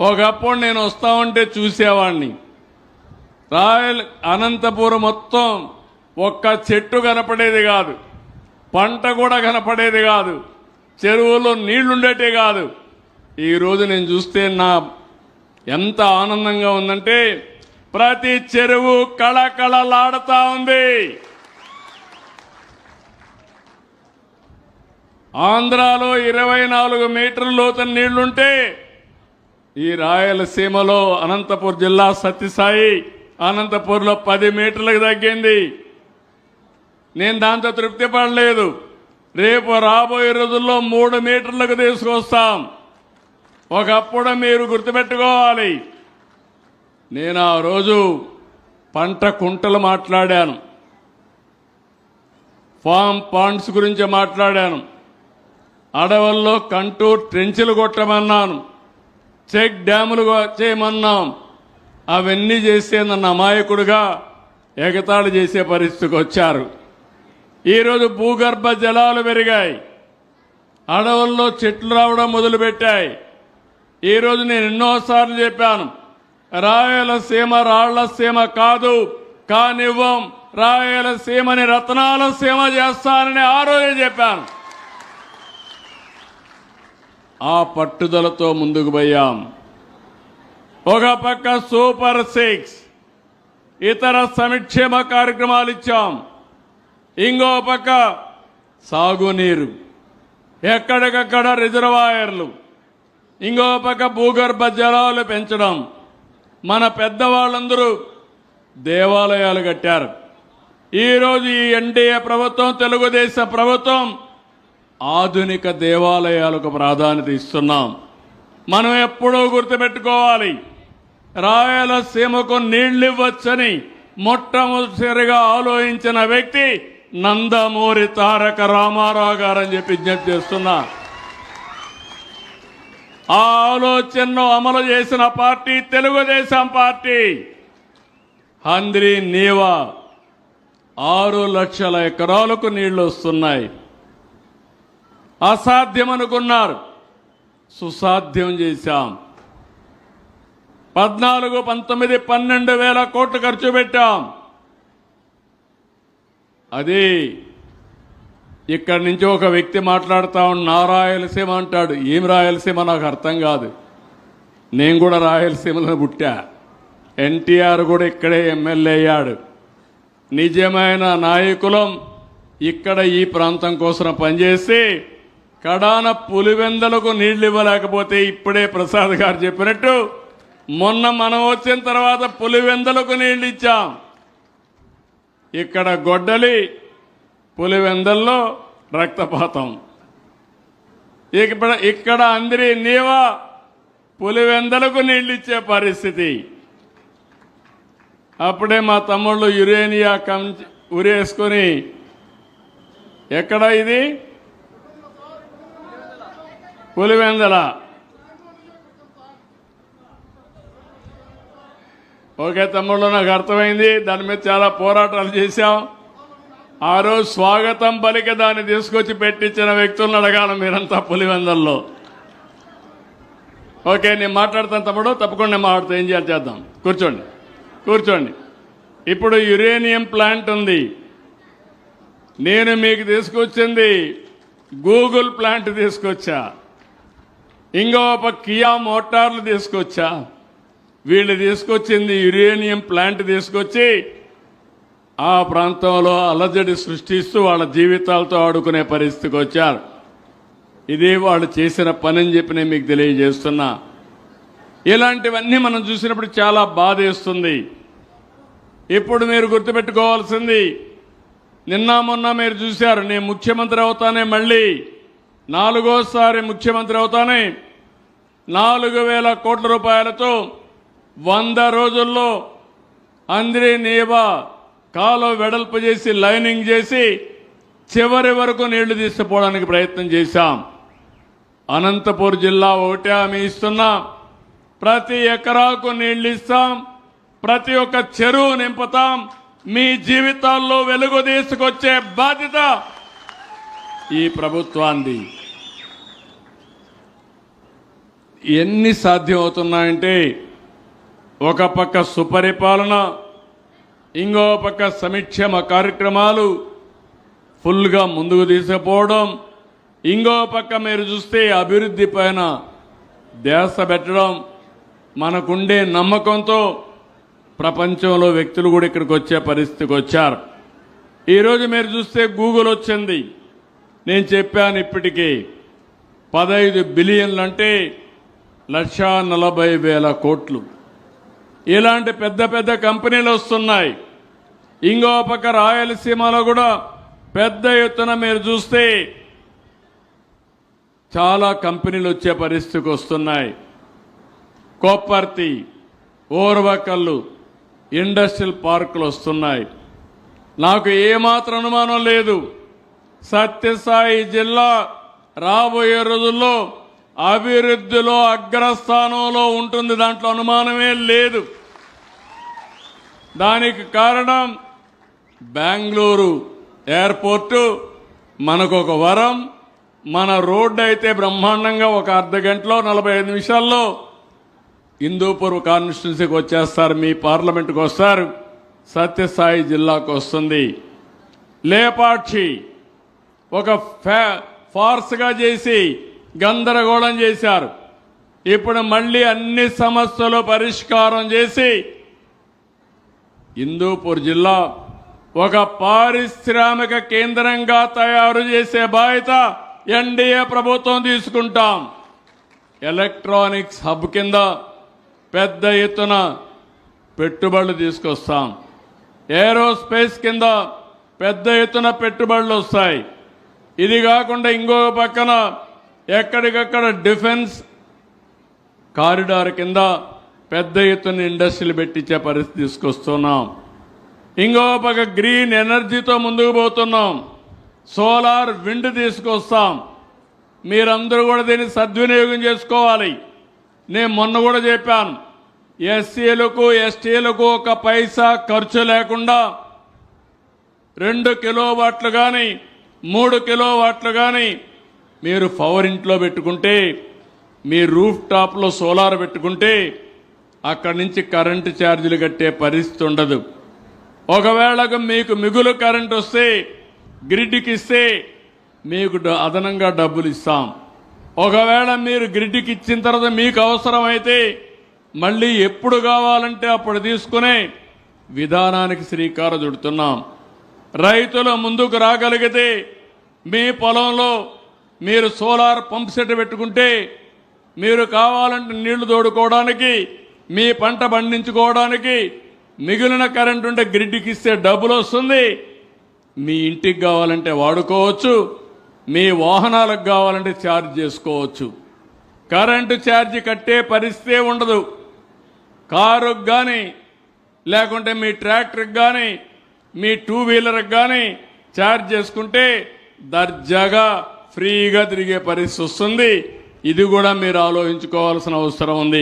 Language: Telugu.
ఒకప్పుడు నేను వస్తా ఉంటే చూసేవాడిని రాయల్ అనంతపురం మొత్తం ఒక్క చెట్టు కనపడేది కాదు. పంట కూడా కనపడేది కాదు. చెరువులో నీళ్ళుండేటే కాదు. ఈరోజు నేను చూస్తే నా ఎంత ఆనందంగా ఉందంటే ప్రతి చెరువు కళకళలాడుతా ఉంది. ఆంధ్రాలో ఇరవై నాలుగు మీటర్ల లోతు నీళ్ళుంటే ఈ రాయలసీమలో అనంతపూర్ జిల్లా సత్యసాయి అనంతపూర్లో పది మీటర్లకు తగ్గింది. నేను దాంతో తృప్తి పడలేదు. రేపు రాబోయే రోజుల్లో మూడు మీటర్లకు తీసుకొస్తాం. ఒకప్పుడు మీరు గుర్తుపెట్టుకోవాలి. నేను ఆ రోజు పంట కుంటలు మాట్లాడాను. ఫామ్ పాండ్స్ గురించి మాట్లాడాను. అడవుల్లో కంటూర్ ట్రెంచులు కొట్టమన్నాను. చెక్ డ్యాములు చేయమన్నాం. అవన్నీ చేసే నన్ను అమాయకుడుగా ఎగతాళి చేసే పరిస్థితికి వచ్చారు. ఈరోజు భూగర్భ జలాలు పెరిగాయి. అడవుల్లో చెట్లు రావడం మొదలుపెట్టాయి. ఈరోజు నేను ఎన్నోసార్లు చెప్పాను రాయలసీమ రాళ్ళసీమ కాదు కానివ్వం రాయలసీమని రత్నాల సీమ చేస్తానని ఆ రోజే చెప్పాను. ఆ పట్టుదలతో ముందుకు పోయాం. ఒక పక్క సూపర్ సిక్స్ ఇతర సంక్షేమ కార్యక్రమాలు ఇచ్చాం. ఇంకో పక్క సాగునీరు ఎక్కడికక్కడ రిజర్వాయర్లు ఇంకో పక్క భూగర్భ జలాలు పెంచడం. మన పెద్దవాళ్ళందరూ దేవాలయాలు కట్టారు. ఈరోజు ఈ ఎన్డీఏ ప్రభుత్వం తెలుగుదేశం ప్రభుత్వం ఆధునిక దేవాలయాలకు ప్రాధాన్యత ఇస్తున్నాం. మనం ఎప్పుడూ గుర్తుపెట్టుకోవాలి రాయలసీమకు నీళ్ళివ్వచ్చని మొట్టమొదటిసారిగా ఆలోచించిన వ్యక్తి నందమూరి తారక రామారావు గారని చెప్పి విజ్ఞప్తి చేస్తున్నా. ఆ ఆలోచనను అమలు చేసిన పార్టీ తెలుగుదేశం పార్టీ. హంద్రి నీవా ఆరు లక్షల ఎకరాలకు నీళ్ళు వస్తున్నాయి అసాధ్యం అనుకున్నారు సుసాధ్యం చేశాం. పద్నాలుగు పంతొమ్మిది పన్నెండు వేల కోట్లు ఖర్చు పెట్టాం. అది ఇక్కడి నుంచి ఒక వ్యక్తి మాట్లాడుతా ఉన్న నా రాయలసీమ అంటాడు. ఏం రాయలసీమ? నాకు అర్థం కాదు. నేను కూడా రాయలసీమలో పుట్టా. ఎన్టీఆర్ కూడా ఇక్కడే ఎమ్మెల్యే అయ్యాడు. నిజమైన నాయకులం ఇక్కడ ఈ ప్రాంతం కోసం పనిచేసి కడాన పులివెందలకు నీళ్ళు ఇవ్వలేకపోతే ఇప్పుడే ప్రసాద్ గారు చెప్పినట్టు మొన్న మనం వచ్చిన తర్వాత పులివెందలకు నీళ్ళు ఇచ్చాం ఇక్కడ గొడ్డలి పులివెందల్లో రక్తపాతం. ఇక్కడ ఇక్కడ అందరి నీవా పులివెందలకు నీళ్ళు ఇచ్చే పరిస్థితి. అప్పుడే మా తమ్ముళ్ళు యురేనియా కం ఉరేసుకొని ఎక్కడ ఇది? పులివెందల. ఓకే తమ్ముళ్ళు నాకు అర్థమైంది. దాని మీద చాలా పోరాటాలు చేశాం. ఆ రోజు స్వాగతం పలికి దాన్ని తీసుకొచ్చి పెట్టించిన వ్యక్తులను అడగాలి మీరంతా పులివెందల్లో. ఓకే నేను మాట్లాడతాను తమ్ముడు. తప్పకుండా నేను మాట్లాడుతా ఏం చేయాలి చేద్దాం. కూర్చోండి. కూర్చోండి. ఇప్పుడు యురేనియం ప్లాంట్ ఉంది. నేను మీకు తీసుకొచ్చింది గూగుల్ ప్లాంట్ తీసుకొచ్చా. ఇంకో ఒక కియా మోటార్లు తీసుకొచ్చా? వీళ్ళు తీసుకొచ్చింది యురేనియం ప్లాంట్ తీసుకొచ్చి ఆ ప్రాంతంలో అలజడి సృష్టిస్తూ వాళ్ళ జీవితాలతో ఆడుకునే పరిస్థితికి వచ్చారు. ఇది వాళ్ళు చేసిన పని అని చెప్పి నేను మీకు తెలియజేస్తున్నా. ఇలాంటివన్నీ మనం చూసినప్పుడు చాలా బాధేస్తుంది ఇప్పుడు మీరు గుర్తుపెట్టుకోవాల్సింది నిన్న మొన్న మీరు చూశారు నేను ముఖ్యమంత్రి అవుతానే మళ్ళీ నాలుగోసారి ముఖ్యమంత్రి అవుతానే నాలుగు వేల కోట్ల రూపాయలతో వంద రోజుల్లో అందరి నీవా కాలో వెడల్పు చేసి లైనింగ్ చేసి చివరి వరకు నీళ్ళు తీసుకుపోవడానికి ప్రయత్నం చేశాం. అనంతపూర్ జిల్లా ఒకటే హామీ ఇస్తున్నాం. ప్రతి ఎకరాకు నీళ్ళు ఇస్తాం. ప్రతి ఒక్క చెరువు నింపుతాం. మీ జీవితాల్లో వెలుగు తీసుకొచ్చే బాధ్యత ఈ ప్రభుత్వాన్ని ఎన్ని సాధ్యం అవుతున్నాయంటే ఒక పక్క సుపరిపాలన ఇంకో పక్క సంక్షేమ కార్యక్రమాలు ఫుల్గా ముందుకు తీసుకుపోవడం ఇంకో పక్క మీరు చూస్తే అభివృద్ధి పైన ధ్యాస పెట్టడం మనకుండే నమ్మకంతో ప్రపంచంలో వ్యక్తులు కూడా ఇక్కడికి వచ్చే పరిస్థితికి వచ్చారు. ఈరోజు మీరు చూస్తే గూగుల్ వచ్చింది. నేను చెప్పాను ఇప్పటికీ పదహైదు బిలియన్లు అంటే లక్షా నలభై వేల కోట్లు. ఇలాంటి పెద్ద పెద్ద కంపెనీలు వస్తున్నాయి. ఇంకో పక్క రాయలసీమలో కూడా పెద్ద ఎత్తున మీరు చూస్తే చాలా కంపెనీలు వచ్చే పరిస్థితికి వస్తున్నాయి. కొప్పర్తి ఓర్వకల్లు ఇండస్ట్రియల్ పార్కులు వస్తున్నాయి. నాకు ఏమాత్రం అనుమానం లేదు. సత్యసాయి జిల్లా రాబోయే రోజుల్లో అభివృద్ధిలో అగ్రస్థానంలో ఉంటుంది. దాంట్లో అనుమానమే లేదు. దానికి కారణం బెంగళూరు ఎయిర్పోర్టు. మనకు ఒక వరం. మన రోడ్డు అయితే బ్రహ్మాండంగా ఒక అర్ధ గంటలో నలభై ఐదు నిమిషాల్లో హిందూపూర్వ కాన్స్టిట్యున్సీకి వచ్చేస్తారు. మీ పార్లమెంట్కి వస్తారు. సత్యసాయి జిల్లాకు వస్తుంది. లేపాక్షి ఒక ఫా ఫార్స్గా చేసి గందరగోళం చేశారు. ఇప్పుడు మళ్ళీ అన్ని సమస్యలు పరిష్కారం చేసి హిందూపూర్ జిల్లా ఒక పారిశ్రామిక కేంద్రంగా తయారు చేసే బాధ్యత ఎన్డీఏ ప్రభుత్వం తీసుకుంటాం. ఎలక్ట్రానిక్స్ హబ్ కింద పెద్ద ఎత్తున పెట్టుబడులు తీసుకొస్తాం. ఏరోస్పేస్ కింద పెద్ద ఎత్తున పెట్టుబడులు వస్తాయి. ఇది కాకుండా ఇంకో పక్కన ఎక్కడికక్కడ డిఫెన్స్ కారిడార్ కింద పెద్ద ఎత్తున ఇండస్ట్రీలు పెట్టించే పరిస్థితి తీసుకొస్తున్నాం. ఇంకో పక్క గ్రీన్ ఎనర్జీతో ముందుకు పోతున్నాం. సోలార్ విండ్ తీసుకొస్తాం. మీరందరూ కూడా దీన్ని సద్వినియోగం చేసుకోవాలి. నేను మొన్న కూడా చెప్పాను. ఎస్సీలకు ఎస్టీలకు ఒక పైసా ఖర్చు లేకుండా రెండు కిలో వాట్లు కానీ మూడు కిలో వాట్లు కానీ మీరు పవర్ ఇంట్లో పెట్టుకుంటే మీ రూఫ్ టాప్లో సోలార్ పెట్టుకుంటే అక్కడి నుంచి కరెంటు ఛార్జీలు కట్టే పరిస్థితి ఉండదు. ఒకవేళ మీకు మిగులు కరెంట్ వస్తే గ్రిడ్కి ఇస్తే మీకు డ- అదనంగా డబ్బులు ఇస్తాం. ఒకవేళ మీరు గ్రిడ్కి ఇచ్చిన తర్వాత మీకు అవసరమైతే మళ్ళీ ఎప్పుడు కావాలంటే అప్పుడు తీసుకునే విధానానికి శ్రీకారం చుడుతున్నాం. రైతులు ముందుకు రాగలిగితే మీ పొలంలో మీరు సోలార్ పంప్ సెట్ పెట్టుకుంటే మీరు కావాలంటే నీళ్ళు తోడుకోవడానికి మీ పంట పండించుకోవడానికి మిగిలిన కరెంట్ ఉంటే గ్రిడ్కి ఇస్తే డబ్బులు వస్తుంది. మీ ఇంటికి కావాలంటే వాడుకోవచ్చు మీ వాహనాలకు కావాలంటే ఛార్జ్ చేసుకోవచ్చు. కరెంటు ఛార్జ్ కట్టే పరిస్థితే ఉండదు. కారుకు కానీ లేకుంటే మీ ట్రాక్టర్కి కానీ మీ టూ వీలర్కి కానీ ఛార్జ్ చేసుకుంటే దర్జాగా ఫ్రీగా తిరిగే పరిస్థితి వస్తుంది. ఇది కూడా మీరు ఆలోచించుకోవాల్సిన అవసరం ఉంది.